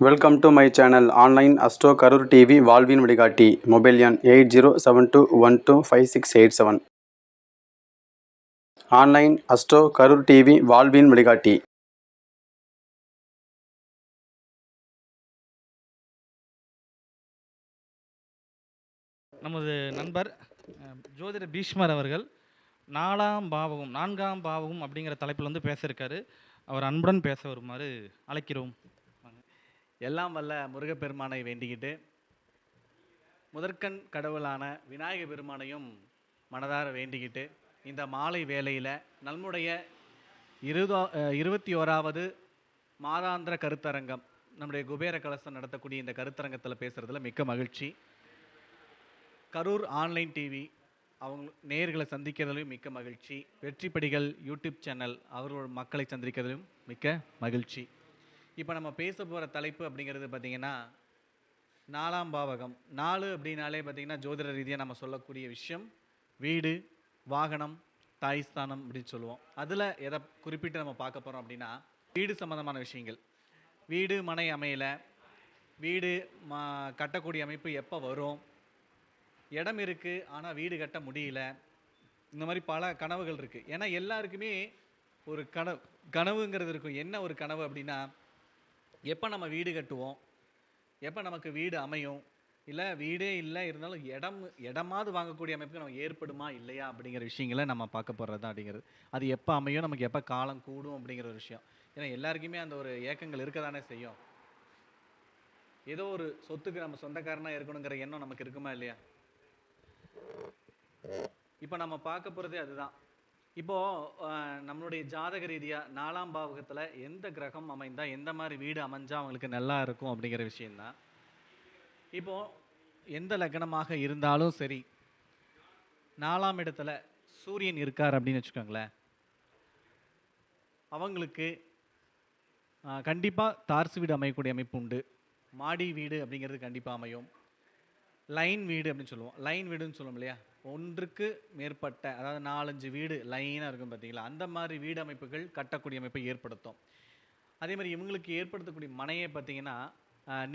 Welcome to my channel online astro Karur TV வாழ்வின் வழிகாட்டி mobile எண் eight zero seven two one two five six eight seven online astro Karur TV வாழ்வின் வழிகாட்டி நமது நண்பர் ஜோதிட பீஷ்மர் அவர்கள் நாலாம் பாவகம் நான்காம் பாவகம் அப்படிங்கிற தலைப்பில் வந்து பேசியிருக்காரு. அவர் அன்புடன் பேச வருமாறு அழைக்கிறோம். எல்லாம் வல்ல முருகப்பெருமானை வேண்டிக்கிட்டு முதற்கண் கடவுளான விநாயக பெருமானையும் மனதார வேண்டிக்கிட்டு இந்த மாலை வேளையில் நம்முடைய இருதோ இருபத்தி ஓராவது மாதாந்திர கருத்தரங்கம் நம்முடைய குபேர கலசம் நடத்தக்கூடிய இந்த கருத்தரங்கத்தில் பேசுகிறதுல மிக்க மகிழ்ச்சி. கரூர் ஆன்லைன் டிவி அவங்க நேர்களை சந்திக்கிறதுலையும் மிக்க மகிழ்ச்சி. வெற்றிப்படிகள் யூடியூப் சேனல் அவர்களோட மக்களை சந்திக்கிறதிலும் மிக்க மகிழ்ச்சி. இப்போ நம்ம பேச போகிற தலைப்பு அப்படிங்கிறது பார்த்திங்கன்னா நாலாம் பாவகம். நாலு அப்படின்னாலே பார்த்திங்கன்னா ஜோதிட ரீதியாக நம்ம சொல்லக்கூடிய விஷயம். வீடு வாகனம் தாய்ஸ்தானம் அப்படின்னு சொல்லுவோம். அதில் எதை குறிப்பிட்டு நம்ம பார்க்க போகிறோம் அப்படின்னா வீடு சம்மந்தமான விஷயங்கள். வீடு மனை அமையலை. வீடு மா கட்டக்கூடிய அமைப்பு எப்போ வரும்? இடம் இருக்குது ஆனால் வீடு கட்ட முடியல. இந்த மாதிரி பல கனவுகள் இருக்குது ஏன்னா எல்லாருக்குமே ஒரு கனவு கனவுங்கிறது இருக்கும். என்ன ஒரு கனவு அப்படின்னா எப்போ நம்ம வீடு கட்டுவோம்? எப்போ நமக்கு வீடு அமையும்? இல்லை வீடே இல்லை இருந்தாலும் இடம் இடமாவது வாங்கக்கூடிய அமைப்புக்கு நம்ம ஏற்படுமா இல்லையா அப்படிங்கிற விஷயங்களை நம்ம பார்க்க போகிறது தான் அப்படிங்கிறது. அது எப்போ அமையும் நமக்கு எப்போ காலம் கூடும் அப்படிங்கிற ஒரு விஷயம். ஏன்னா எல்லாருக்குமே அந்த ஒரு ஏக்கங்கள் இருக்க தானே செய்யும். ஏதோ ஒரு சொத்துக்கு நம்ம சொந்தக்காரனாக இருக்கணுங்கிற எண்ணம் நமக்கு இருக்குமா இல்லையா? இப்போ நம்ம பார்க்க போகிறதே அதுதான். இப்போ நம்மளுடைய ஜாதக ரீதியாக நாலாம் பாவகத்தில் எந்த கிரகம் அமைந்தால் எந்த மாதிரி வீடு அமைஞ்சால் அவங்களுக்கு நல்லா இருக்கும் அப்படிங்கிற விஷயந்தான் இப்போது எந்த லக்னமாக இருந்தாலும் சரி நாலாம் இடத்துல சூரியன் இருக்கார் அப்படின்னு வச்சுக்கோங்களேன். அவங்களுக்கு கண்டிப்பாக தார்சு வீடு அமையக்கூடிய அமைப்பு உண்டு. மாடி வீடு அப்படிங்கிறது கண்டிப்பாக அமையும். லைன் வீடு அப்படின்னு சொல்லுவோம். லைன் வீடுன்னு சொல்லுவோம் இல்லையா? ஒன்றுக்கு மேற்பட்ட அதாவது நாலஞ்சு வீடு லைனாக இருக்கும் பார்த்தீங்களா? அந்த மாதிரி வீடு அமைப்புகள் கட்டக்கூடிய அமைப்பை ஏற்படுத்தும். அதே மாதிரி இவங்களுக்கு ஏற்படுத்தக்கூடிய மனையை பார்த்தீங்கன்னா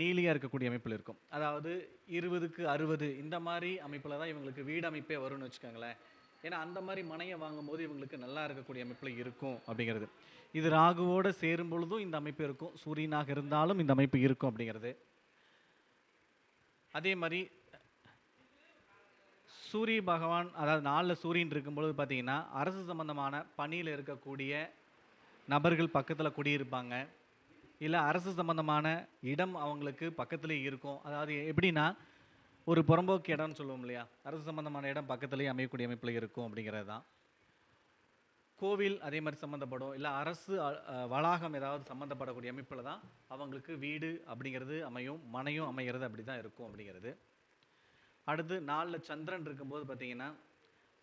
நீலியாக இருக்கக்கூடிய அமைப்பில் இருக்கும். அதாவது இருபதுக்கு அறுபது இந்த மாதிரி அமைப்பில் தான் இவங்களுக்கு வீடு அமைப்பே வரும்னு வச்சுக்கோங்களேன். ஏன்னா அந்த மாதிரி மனையை வாங்கும்போது இவங்களுக்கு நல்லா இருக்கக்கூடிய அமைப்பில் இருக்கும் அப்படிங்கிறது. இது ராகுவோடு சேரும் பொழுதும் இந்த அமைப்பு இருக்கும். சூரியனாக இருந்தாலும் இந்த அமைப்பு இருக்கும் அப்படிங்கிறது. அதே மாதிரி சூரிய பகவான் அதாவது நாளில் சூரியன் இருக்கும்பொழுது பார்த்தீங்கன்னா அரசு சம்பந்தமான பணியில் இருக்கக்கூடிய நபர்கள் பக்கத்தில் குடியிருப்பாங்க. இல்லை அரசு சம்பந்தமான இடம் அவங்களுக்கு பக்கத்துலேயே இருக்கும். அதாவது எப்படின்னா ஒரு புறம்போக்கு இடம்னு சொல்லுவோம் இல்லையா? அரசு சம்பந்தமான இடம் பக்கத்துலேயே அமையக்கூடிய அமைப்பில் இருக்கும் அப்படிங்கிறது தான் கோவில் அதே மாதிரி சம்மந்தப்படும் இல்லை அரசு வளாகம் ஏதாவது சம்மந்தப்படக்கூடிய அமைப்பில் தான் அவங்களுக்கு வீடு அப்படிங்கிறது அமையும் மனையும் அமைகிறது அப்படி தான் இருக்கும் அப்படிங்கிறது. அடுத்து நாலில் சந்திரன் இருக்கும்போது பார்த்தீங்கன்னா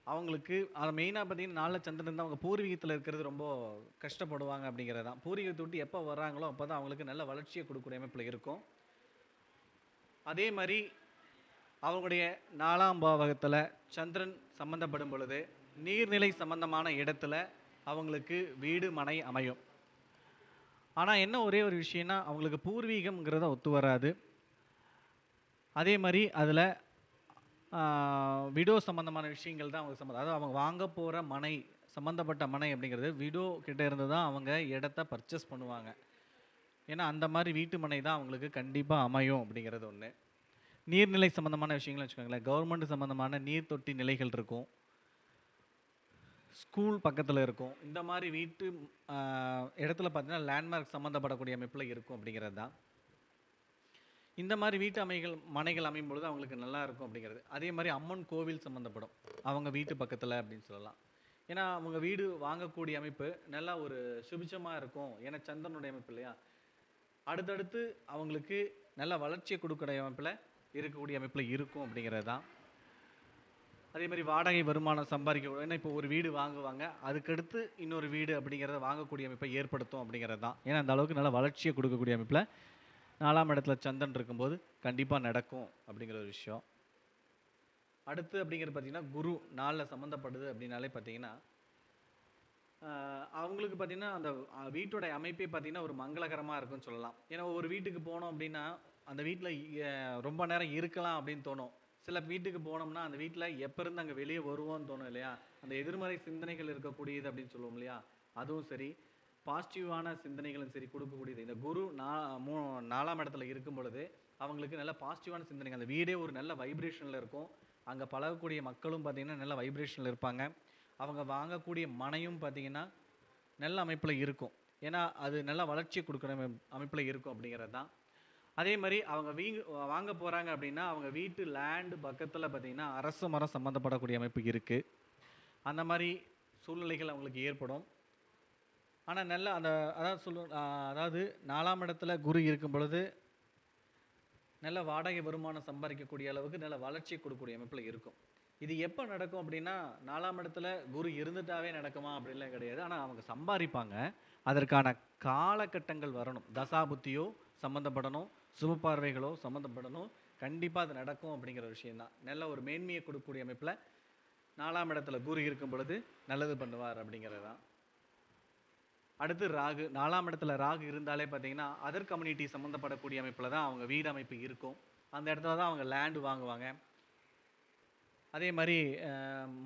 அவங்களுக்கு அதை மெயினாக பார்த்தீங்கன்னா நாலில் சந்திரன் இருந்தால் அவங்க பூர்வீகத்தில் இருக்கிறது ரொம்ப கஷ்டப்படுவாங்க அப்படிங்கிறது தான். பூர்வீகத்தை விட்டு எப்போ வர்றாங்களோ அப்போ தான் அவங்களுக்கு நல்ல வளர்ச்சியை கொடுக்கக்கூடிய அமைப்பில் இருக்கும். அதே மாதிரி அவங்களுடைய நாலாம் பாவகத்தில் சந்திரன் சம்பந்தப்படும் பொழுது நீர்நிலை சம்பந்தமான இடத்துல அவங்களுக்கு வீடு மனை அமையும். ஆனால் என்ன ஒரே ஒரு விஷயம்னா அவங்களுக்கு பூர்வீகம்ங்கிறத ஒத்து வராது. அதே மாதிரி அதில் விடோ சம்மந்தமான விஷயங்கள் தான் அவங்க சம்மந்தம் அதாவது அவங்க வாங்க போகிற மனை சம்மந்தப்பட்ட மனை அப்படிங்கிறது விடோ கிட்டே இருந்து தான் அவங்க இடத்த பர்ச்சேஸ் பண்ணுவாங்க. ஏன்னா அந்த மாதிரி வீட்டு மனை தான் அவங்களுக்கு கண்டிப்பாக அமையும் அப்படிங்கிறது ஒன்று நீர்நிலை சம்மந்தமான விஷயங்கள் வச்சுக்கோங்களேன். கவர்மெண்ட் சம்மந்தமான நீர் தொட்டி நிலைகள் இருக்கும். ஸ்கூல் பக்கத்தில் இருக்கும். இந்த மாதிரி வீட்டு இடத்துல பார்த்தீங்கன்னா லேண்ட்மார்க் சம்மந்தப்படக்கூடிய அமைப்பில் இருக்கும் அப்படிங்கிறது தான். இந்த மாதிரி வீட்டு அமைகள் மனைகள் அமையும் பொழுது அவங்களுக்கு நல்லா இருக்கும் அப்படிங்கிறது. அதே மாதிரி அம்மன் கோவில் சம்மந்தப்படும் அவங்க வீட்டு பக்கத்தில் அப்படின்னு சொல்லலாம். ஏன்னா அவங்க வீடு வாங்கக்கூடிய அமைப்பு நல்லா ஒரு சுபிச்சமாக இருக்கும். ஏன்னா சந்திரனுடைய அமைப்பு இல்லையா? அடுத்தடுத்து அவங்களுக்கு நல்ல வளர்ச்சியை கொடுக்கக்கூடிய அமைப்பில் இருக்கக்கூடிய அமைப்பில் இருக்கும் அப்படிங்கிறது தான். அதே மாதிரி வாடகை வருமானம் சம்பாதிக்க ஏன்னா இப்போ ஒரு வீடு வாங்குவாங்க. அதுக்கடுத்து இன்னொரு வீடு அப்படிங்கிறத வாங்கக்கூடிய அமைப்பை ஏற்படுத்தும் அப்படிங்கிறது தான். ஏன்னா அந்த அளவுக்கு நல்ல வளர்ச்சியை கொடுக்கக்கூடிய அமைப்பில் நாலாம் இடத்துல சந்திரன் இருக்கும்போது கண்டிப்பாக நடக்கும் அப்படிங்கிற ஒரு விஷயம். அடுத்து அப்படிங்கிறது பார்த்திங்கன்னா குரு நாளில் சம்மந்தப்படுது அப்படின்னாலே பார்த்தீங்கன்னா அவங்களுக்கு பார்த்தீங்கன்னா அந்த வீட்டோட அமைப்பே பார்த்தீங்கன்னா ஒரு மங்களகரமாக இருக்கும்னு சொல்லலாம். ஏன்னா ஒரு வீட்டுக்கு போனோம் அப்படின்னா அந்த வீட்டில் ரொம்ப நேரம் இருக்கலாம் அப்படின்னு தோணும். சில வீட்டுக்கு போனோம்னா அந்த வீட்டில் எப்போ இருந்து அங்கே வெளியே வருவோம்னு தோணும் இல்லையா? அந்த எதிர்மறை சிந்தனைகள் இருக்கக்கூடியது அப்படின்னு சொல்லுவோம் இல்லையா? அதுவும் சரி. பாசிட்டிவான சிந்தனைகளும் சரி கொடுக்கக்கூடியது. இந்த குரு நா மூ நாலாம் இடத்துல இருக்கும் பொழுது அவங்களுக்கு நல்ல பாசிட்டிவான சிந்தனைகள். அந்த வீடே ஒரு நல்ல வைப்ரேஷனில் இருக்கும். அங்கே பழகக்கூடிய மக்களும் பார்த்தீங்கன்னா நல்ல வைப்ரேஷனில் இருப்பாங்க. அவங்க வாங்கக்கூடிய மனையும் பார்த்தீங்கன்னா நல்ல அமைப்பில் இருக்கும். ஏன்னா அது நல்ல வளர்ச்சியை கொடுக்குற அமைப்பில் இருக்கும் அப்படிங்கிறது தான். அதே மாதிரி அவங்க வீங்க வாங்க போகிறாங்க அப்படின்னா அவங்க வீட்டு லேண்டு பக்கத்தில் பார்த்தீங்கன்னா அரசு மரம் சம்மந்தப்படக்கூடிய அமைப்பு இருக்குது அந்த மாதிரி சூழ்நிலைகள் அவங்களுக்கு ஏற்படும். ஆனால் நல்ல அந்த அதாவது சொல்லு அதாவது நாலாம் இடத்துல குரு இருக்கும் பொழுது நல்ல வாடகை வருமானம் சம்பாதிக்கக்கூடிய அளவுக்கு நல்ல வளர்ச்சி கொடுக்கக்கூடிய அமைப்பில் இருக்கும். இது எப்போ நடக்கும் அப்படின்னா நாலாம் இடத்துல குரு இருந்துட்டாவே நடக்குமா அப்படின்லாம் கிடையாது. ஆனால் அவங்க சம்பாதிப்பாங்க. அதற்கான காலகட்டங்கள் வரணும். தசாபுத்தியோ சம்மந்தப்படணும் சுப பார்வைகளோ சம்மந்தப்படணும் கண்டிப்பாக அது நடக்கும் அப்படிங்கிற விஷயந்தான் நல்ல ஒரு மேன்மையை கொடுக்கக்கூடிய அமைப்பில் நாலாம் இடத்துல குரு இருக்கும் பொழுது நல்லது பண்ணுவார் அப்படிங்கிறது தான் அடுத்து ராகு நாலாம் இடத்துல ராகு இருந்தாலே பார்த்தீங்கன்னா அதர் கம்யூனிட்டி சம்மந்தப்படக்கூடிய அமைப்பில் தான் அவங்க வீடு அமைப்பு இருக்கும். அந்த இடத்துல தான் அவங்க லேண்டு வாங்குவாங்க. அதே மாதிரி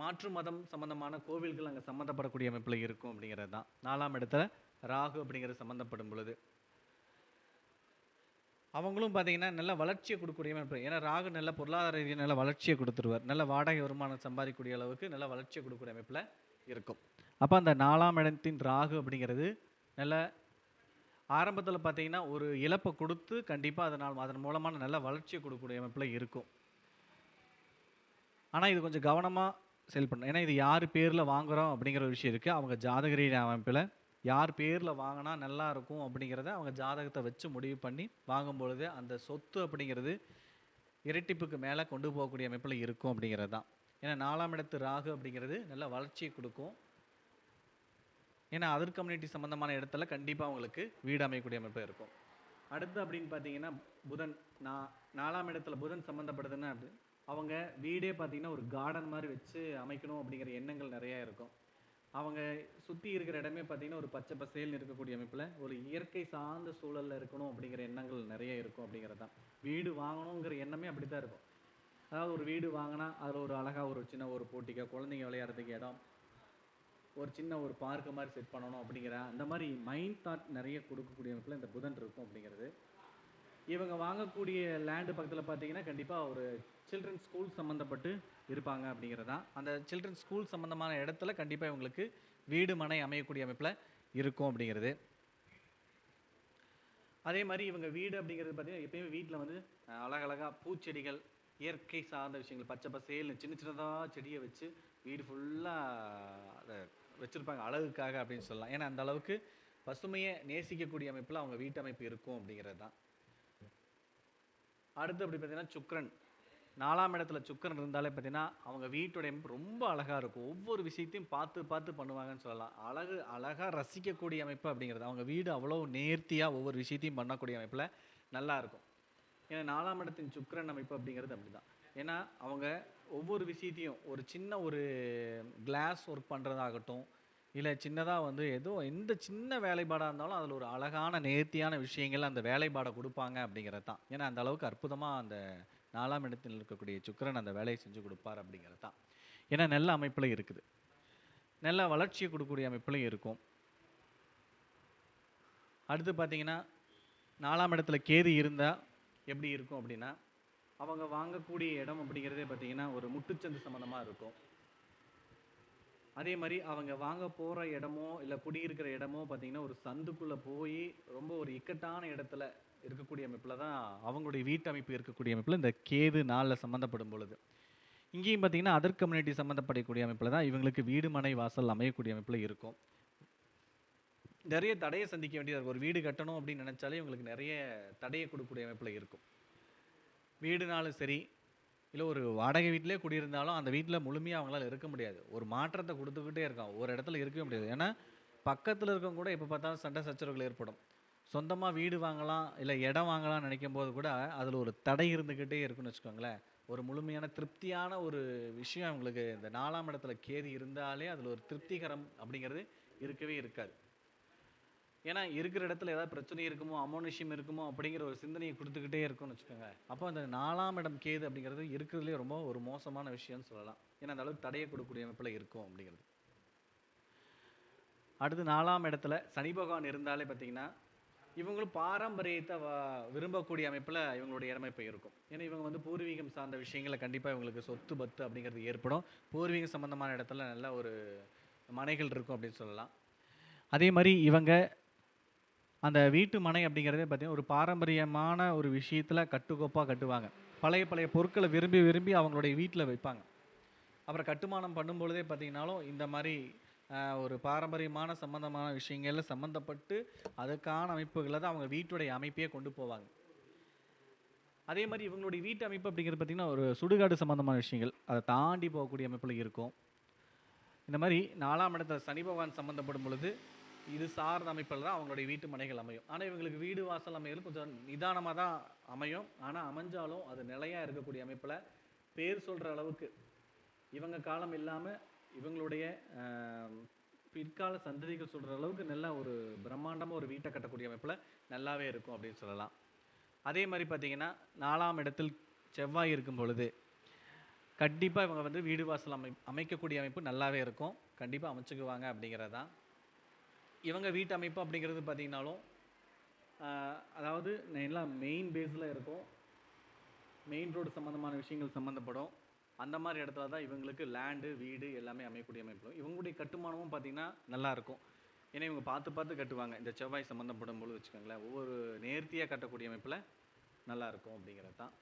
மாற்று மதம் சம்மந்தமான கோவில்கள் அங்கே சம்மந்தப்படக்கூடிய அமைப்பில் இருக்கும் அப்படிங்கிறது தான். நாலாம் இடத்துல ராகு அப்படிங்கிறது சம்மந்தப்படும் பொழுது. அவங்களும் பார்த்தீங்கன்னா நல்ல வளர்ச்சியை கொடுக்கக்கூடிய அமைப்பு. ஏன்னா ராகு நல்ல பொருளாதார ரீதியாக நல்ல வளர்ச்சியை கொடுத்துருவார். நல்ல வாடகை வருமானம் சம்பாதிக்கக்கூடிய அளவுக்கு நல்ல வளர்ச்சியை கொடுக்கக்கூடிய அமைப்பில் இருக்கும். அப்போ அந்த நாலாம் இடத்தின் ராகு அப்படிங்கிறது நல்ல ஆரம்பத்தில் பார்த்தீங்கன்னா ஒரு இழப்பை கொடுத்து கண்டிப்பாக அதனால் அதன் மூலமான நல்ல வளர்ச்சியை கொடுக்கக்கூடிய அமைப்பில் இருக்கும். ஆனால் இது கொஞ்சம் கவனமாக செயல்படணும் ஏன்னா இது யார் பேரில் வாங்குகிறோம் அப்படிங்கிற ஒரு விஷயம் இருக்குது அவங்க ஜாதக அமைப்பில் யார் பேரில் வாங்கினா நல்லா இருக்கும் அப்படிங்கிறத அவங்க ஜாதகத்தை வச்சு முடிவு பண்ணி வாங்கும் பொழுது அந்த சொத்து அப்படிங்கிறது இரட்டிப்புக்கு மேலே கொண்டு போகக்கூடிய அமைப்பில் இருக்கும் அப்படிங்கிறது தான் ஏன்னா நாலாம் இடத்து ராகு அப்படிங்கிறது நல்ல வளர்ச்சியை கொடுக்கும். ஏன்னா அதர் கம்யூனிட்டி சம்மந்தமான இடத்துல கண்டிப்பாக உங்களுக்கு வீடு அமையக்கூடிய அமைப்பு இருக்கும். அடுத்து அப்படின்னு பார்த்தீங்கன்னா புதன் நான் நாலாம் இடத்துல புதன் சம்மந்தப்படுதுன்னா அப்படி? அவங்க வீடே பார்த்தீங்கன்னா ஒரு கார்டன் மாதிரி வச்சு அமைக்கணும் அப்படிங்கிற எண்ணங்கள் நிறையா இருக்கும். அவங்க சுற்றி இருக்கிற இடமே பார்த்தீங்கன்னா ஒரு பச்சை பசேல்னு இருக்கக்கூடிய அமைப்பில் ஒரு இயற்கை சார்ந்த சூழலில் இருக்கணும் அப்படிங்கிற எண்ணங்கள் நிறைய இருக்கும் அப்படிங்கிறது தான் வீடு வாங்கணுங்கிற எண்ணமே அப்படி தான் இருக்கும். அதாவது ஒரு வீடு வாங்கினா அதில் ஒரு அழகாக ஒரு சின்ன ஒரு போட்டிக்கோ குழந்தைங்க விளையாடுறதுக்கு இடம் ஒரு சின்ன ஒரு பார்க்கு மாதிரி செட் பண்ணணும் அப்படிங்கிற அந்த மாதிரி மைண்ட் தாட் நிறைய கொடுக்கக்கூடிய அமைப்பில் இந்த புதன் இருக்கும் அப்படிங்கிறது. இவங்க வாங்கக்கூடிய லேண்டு பக்கத்தில் பார்த்தீங்கன்னா கண்டிப்பாக ஒரு சில்ட்ரன் ஸ்கூல் சம்மந்தப்பட்டு இருப்பாங்க அப்படிங்கிறது. தான் அந்த சில்ட்ரன் ஸ்கூல் சம்மந்தமான இடத்துல கண்டிப்பாக இவங்களுக்கு வீடு மனை அமையக்கூடிய அமைப்பில் இருக்கும் அப்படிங்கிறது. அதே மாதிரி இவங்க வீடு அப்படிங்கிறது பார்த்தீங்கன்னா எப்பயுமே வீட்டில் வந்து அழகழகாக பூச்செடிகள் இயற்கை சார்ந்த விஷயங்கள் பச்சை பசேல்னு சின்ன சின்னதாக செடியை வச்சு வீடு ஃபுல்லாக அதை வச்சுருப்பாங்க அழகுக்காக அப்படின்னு சொல்லலாம். ஏன்னா அந்த அளவுக்கு பசுமையை நேசிக்கக்கூடிய அமைப்பில் அவங்க வீட்டமைப்பு இருக்கும் அப்படிங்கிறது தான். அடுத்து அப்படி பார்த்தீங்கன்னா சுக்கரன். நாலாம் இடத்துல சுக்கிரன் இருந்தாலே பார்த்தீங்கன்னா அவங்க வீட்டுடைய அமைப்பு ரொம்ப அழகாக இருக்கும். ஒவ்வொரு விஷயத்தையும் பார்த்து பார்த்து பண்ணுவாங்கன்னு சொல்லலாம். அழகு அழகாக ரசிக்கக்கூடிய அமைப்பு அப்படிங்கிறது அவங்க வீடு அவ்வளோ நேர்த்தியாக ஒவ்வொரு விஷயத்தையும் பண்ணக்கூடிய அமைப்பில் நல்லாயிருக்கும் ஏன்னா நாலாம் இடத்தின் சுக்கிரன் அமைப்பு அப்படிங்கிறது அப்படி தான் ஏன்னா அவங்க ஒவ்வொரு விஷயத்தையும் ஒரு சின்ன ஒரு கிளாஸ் ஒர்க் பண்ணுறதாகட்டும் இல்லை சின்னதாக வந்து ஏதோ எந்த சின்ன வேலைப்பாடாக இருந்தாலும் அதில் ஒரு அழகான நேர்த்தியான விஷயங்கள் அந்த வேலைப்பாடை கொடுப்பாங்க அப்படிங்கிறது தான். ஏன்னா அந்த அளவுக்கு அற்புதமாக அந்த நாலாம் இடத்தில் இருக்கக்கூடிய சுக்கிரன் அந்த வேலையை செஞ்சு கொடுப்பார் அப்படிங்கிறது தான். ஏன்னா நல்ல அமைப்பில் இருக்குது. நல்ல வளர்ச்சியை கொடுக்கக்கூடிய அமைப்பிலும் இருக்கும். அடுத்து பார்த்தீங்கன்னா நாலாம் இடத்துல கேது இருந்தால் எப்படி இருக்கும் அப்படின்னா அவங்க வாங்கக்கூடிய இடம் அப்படிங்கிறதே பார்த்தீங்கன்னா ஒரு முட்டுச்சந்து சம்மந்தமாக இருக்கும். அதே மாதிரி அவங்க வாங்க போகிற இடமோ இல்லை குடியிருக்கிற இடமோ பார்த்தீங்கன்னா ஒரு சந்துக்குள்ளே போய் ரொம்ப ஒரு இக்கட்டான இடத்துல இருக்கக்கூடிய அமைப்பில் தான் அவங்களுடைய வீட்டு அமைப்பு இருக்கக்கூடிய அமைப்பில் இந்த கேது நாளில் சம்மந்தப்படும் பொழுது. இங்கேயும் பார்த்தீங்கன்னா அதர் கம்யூனிட்டி சம்மந்தப்படக்கூடிய அமைப்பில் தான் இவங்களுக்கு வீடு மனை வாசல் அமையக்கூடிய அமைப்பில் இருக்கும். நிறைய தடையை சந்திக்க வேண்டியதாக இருக்கும். ஒரு வீடு கட்டணும் அப்படின்னு நினச்சாலே இவங்களுக்கு நிறைய தடையை கொடுக்கக்கூடிய அமைப்பில் இருக்கும். வீடுனாலும் சரி இல்லை ஒரு வாடகை வீட்டிலே குடியிருந்தாலும் அந்த வீட்டில் முழுமையாக அவங்களால இருக்க முடியாது. ஒரு மாற்றத்தை கொடுத்துக்கிட்டே இருக்கான். ஒரு இடத்துல இருக்கவே முடியாது. ஏன்னா பக்கத்தில் இருக்கவங்க கூட எப்போ பார்த்தாலும் சண்டை சச்சரவுகள் ஏற்படும். சொந்தமாக வீடு வாங்கலாம் இல்லை இடம் வாங்கலாம்னு நினைக்கும் போது கூட அதில் ஒரு தடை இருந்துக்கிட்டே இருக்குன்னு வச்சுக்கோங்களேன். ஒரு முழுமையான திருப்தியான ஒரு விஷயம் அவங்களுக்கு இந்த நாலாம் இடத்துல கேதி இருந்தாலே அதில் ஒரு திருப்திகரம் அப்படிங்கிறது இருக்கவே இருக்காது. ஏன்னா இருக்கிற இடத்துல ஏதாவது பிரச்சனை இருக்குமோ அமோனிஷியம் இருக்குமோ அப்படிங்கிற ஒரு சிந்தனையை கொடுத்துக்கிட்டே இருக்கும்னு வச்சுக்கோங்க. அப்போ அந்த நாலாம் இடம் கேது அப்படிங்கிறது இருக்கிறதுலே ரொம்ப ஒரு மோசமான விஷயம்னு சொல்லலாம். ஏன்னா அந்த அளவுக்கு தடையை கொடுக்கக்கூடிய அமைப்பில் இருக்கும் அப்படிங்கிறது. அடுத்து நாலாம் இடத்துல சனி பகவான் இருந்தாலே பார்த்தீங்கன்னா இவங்களும் பாரம்பரியத்தை வ- விரும்பக்கூடிய அமைப்பில் இவங்களுடைய இடமைப்பு இருக்கும் ஏன்னா இவங்க வந்து பூர்வீகம் சார்ந்த விஷயங்களை கண்டிப்பாக இவங்களுக்கு சொத்து பத்து அப்படிங்கிறது ஏற்படும். பூர்வீகம் சம்பந்தமான இடத்துல நல்ல ஒரு மனைகள் இருக்கும் அப்படின்னு சொல்லலாம். அதே மாதிரி இவங்க அந்த வீட்டு மனை அப்படிங்கிறதே பார்த்தீங்கன்னா ஒரு பாரம்பரியமான ஒரு விஷயத்தில் கட்டுக்கோப்பாக கட்டுவாங்க. பழைய பழைய பொருட்களை விரும்பி விரும்பி அவங்களுடைய வீட்டில் வைப்பாங்க. அப்புறம் கட்டுமானம் பண்ணும்பொழுதே பார்த்திங்கனாலும் இந்த மாதிரி ஒரு பாரம்பரியமான சம்பந்தமான விஷயங்கள்ல சம்மந்தப்பட்டு அதுக்கான அமைப்புகளை தான் அவங்க வீட்டுடைய அமைப்பையே கொண்டு போவாங்க. அதே மாதிரி இவங்களுடைய வீட்டு அமைப்பு அப்படிங்கிறது பார்த்திங்கன்னா ஒரு சுடுகாடு சம்மந்தமான விஷயங்கள். அதை தாண்டி போகக்கூடிய அமைப்பில் இருக்கும். இந்த மாதிரி நாலாம் இடத்துல சனி பகவான் சம்மந்தப்படும் பொழுது இது சார்ந்த அமைப்பில் தான் அவங்களுடைய வீட்டு மனைகள் அமையும். ஆனால் இவங்களுக்கு வீடு வாசல் அமைகிறது கொஞ்சம் நிதானமாக தான் அமையும். ஆனால் அமைஞ்சாலும் அது நிலையாக இருக்கக்கூடிய அமைப்பில் பேர் சொல்கிற அளவுக்கு இவங்க காலம் இல்லாமல் இவங்களுடைய பிற்கால சந்ததிகள் சொல்கிற அளவுக்கு நல்ல ஒரு பிரம்மாண்டமாக ஒரு வீட்டை கட்டக்கூடிய அமைப்பில் நல்லாவே இருக்கும் அப்படின்னு சொல்லலாம். அதே மாதிரி பார்த்திங்கன்னா நாலாம் இடத்தில் செவ்வாய் இருக்கும் பொழுது கண்டிப்பாக இவங்க வந்து வீடு வாசல் அமை அமைக்கக்கூடிய அமைப்பு நல்லாவே இருக்கும். கண்டிப்பாக அமைச்சுக்குவாங்க அப்படிங்கிறது தான் இவங்க வீட்டு அமைப்பு அப்படிங்கிறது பார்த்தீங்கன்னாலும் அதாவது எல்லாம் மெயின் பேஸில் இருக்கும். மெயின் ரோடு சம்மந்தமான விஷயங்கள் சம்மந்தப்படும் அந்த மாதிரி இடத்துல தான் இவங்களுக்கு லேண்டு வீடு எல்லாமே அமையக்கூடிய அமைப்பு இவங்களுடைய கட்டுமானமும் பார்த்தீங்கன்னா நல்லாயிருக்கும் ஏன்னா இவங்க பார்த்து பார்த்து கட்டுவாங்க. இந்த செவ்வாய் சம்மந்தப்படும் பொழுது வச்சுக்கோங்களேன். ஒவ்வொரு நேர்த்தியாக கட்டக்கூடிய அமைப்பில் நல்லா இருக்கும் அப்படிங்கிறது தான்.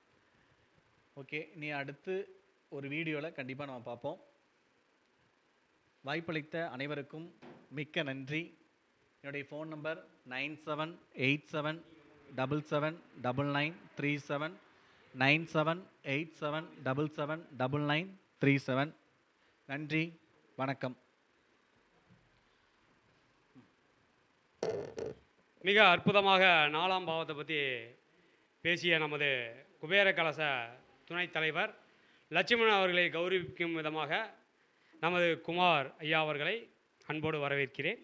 ஓகே நீ அடுத்து ஒரு வீடியோவில் கண்டிப்பாக நம்ம பார்ப்போம். வாய்ப்பளித்த அனைவருக்கும் மிக்க நன்றி. என்னுடைய phone number nine seven eight seven double seven double nine three seven nine seven eight seven double seven double nine three seven நன்றி வணக்கம். மிக அற்புதமாக நாலாம் பாவத்தை பற்றி பேசிய நமது குபேர கலச துணைத் தலைவர் லட்சுமணன் அவர்களை கௌரவிக்கும் விதமாக நமது குமார் ஐயா அவர்களை அன்போடு வரவேற்கிறேன்.